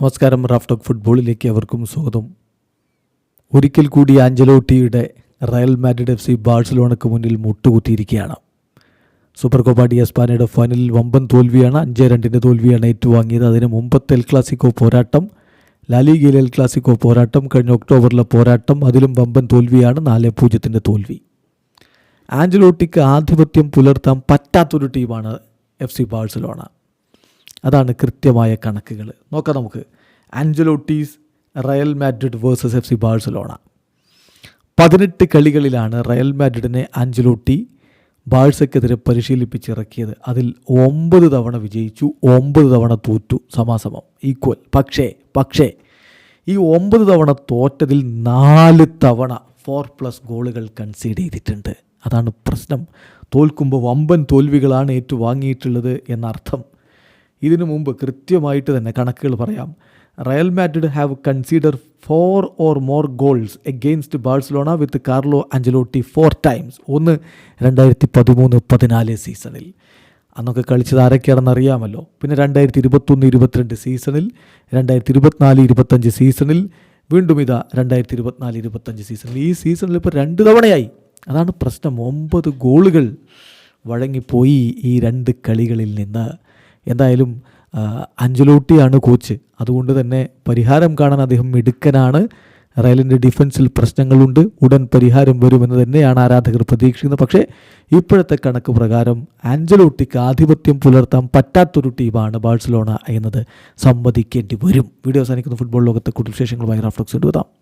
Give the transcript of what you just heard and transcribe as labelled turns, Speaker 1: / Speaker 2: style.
Speaker 1: നമസ്കാരം റാഫ്റ്റോക്ക് ഫുട്ബോളിലേക്ക് അവർക്കും സ്വാഗതം. ഒരിക്കൽ കൂടി ആഞ്ചലോട്ടിയുടെ റയൽ മാഡ്രിഡ് എഫ് സി ബാഴ്സലോണയ്ക്ക് മുന്നിൽ മുട്ടുകുത്തിയിരിക്കുകയാണ്. സൂപ്പർ കോപ്പ ഡി എസ്പാനയുടെ ഫൈനലിൽ വമ്പൻ തോൽവിയാണ് അഞ്ച് രണ്ടിന്റെ തോൽവിയാണ് ഏറ്റുവാങ്ങിയത്. അതിന് മുമ്പത്തെ എൽ ക്ലാസിക്കോ പോരാട്ടം ലാലിഗയിൽ എൽ ക്ലാസിക്കോ പോരാട്ടം കഴിഞ്ഞ ഒക്ടോബറിലെ പോരാട്ടം അതിലും വമ്പൻ തോൽവിയാണ് നാല് പൂജ്യത്തിന്റെ തോൽവി. ആഞ്ചലോട്ടിക്ക് ആധിപത്യം പുലർത്താൻ പറ്റാത്തൊരു ടീമാണ് എഫ് സി ബാഴ്സലോണ. അതാണ് കൃത്യമായ കണക്കുകൾ. നോക്കാം നമുക്ക്. Ancelotti's Real Madrid versus F C Barcelona. പതിനെട്ട് കളികളിലാണ് റയൽ മാഡ്രിഡിനെ ആഞ്ചലോട്ടി ബാഴ്സയ്ക്കെതിരെ പരിശീലിപ്പിച്ചിറക്കിയത്. അതിൽ ഒമ്പത് തവണ വിജയിച്ചു ഒമ്പത് തവണ തോറ്റു സമാസമം ഈക്വൽ പക്ഷേ പക്ഷേ ഈ ഒമ്പത് തവണ തോറ്റതിൽ നാല് തവണ ഫോർ പ്ലസ് ഗോളുകൾ കൺസീഡ് ചെയ്തിട്ടുണ്ട്. അതാണ് പ്രശ്നം. തോൽക്കുമ്പോൾ വമ്പൻ തോൽവികളാണ് ഏറ്റുവാങ്ങിയിട്ടുള്ളത് എന്നർത്ഥം. ഇതിനു മുമ്പ് കൃത്യമായിട്ട് തന്നെ കണക്കുകൾ പറയാം. Real Madrid have consider four or more goals against Barcelona with Carlo Ancelotti four times ഒന്ന് രണ്ടായിരത്തി പതിമൂന്ന് പതിനാല് സീസണിൽ അന്നൊക്കെ കളിച്ചത് ആരൊക്കെയാണെന്ന് അറിയാമല്ലോ. പിന്നെ രണ്ടായിരത്തി ഇരുപത്തൊന്ന് ഇരുപത്തിരണ്ട് സീസണിൽ രണ്ടായിരത്തി ഇരുപത്തിനാല് ഇരുപത്തഞ്ച് സീസണിൽ വീണ്ടും ഇതാ രണ്ടായിരത്തി ഇരുപത്തിനാല് ഇരുപത്തഞ്ച് സീസണിൽ ഈ സീസണിൽ ഇപ്പോൾ രണ്ട് തവണയായി. അതാണ് പ്രശ്നം. ഒമ്പത് ഗോളുകൾ വഴങ്ങിപ്പോയി ഈ രണ്ട് കളികളിൽ നിന്ന്. എന്തായാലും അഞ്ചലോട്ടിയാണ് കോച്ച്. അതുകൊണ്ട് തന്നെ പരിഹാരം കാണാൻ അദ്ദേഹം മിടുക്കനാണ്. റയലിന്റെ ഡിഫൻസിൽ പ്രശ്നങ്ങളുണ്ട്. ഉടൻ പരിഹാരം വരുമെന്ന് തന്നെയാണ് ആരാധകർ പ്രതീക്ഷിക്കുന്നത്. പക്ഷേ ഇപ്പോഴത്തെ കണക്ക് പ്രകാരം ആഞ്ചലോട്ടിക്ക് ആധിപത്യം പുലർത്താൻ പറ്റാത്തൊരു ടീമാണ് ബാഴ്സലോണ എന്നത് സമ്മതിക്കേണ്ടി വരും. വീഡിയോ അവസാനിക്കുന്ന. ഫുട്ബോൾ ലോകത്തെ കൂടുതൽ വിശേഷങ്ങൾ റാഫ്ലക്സ് എടുത്താം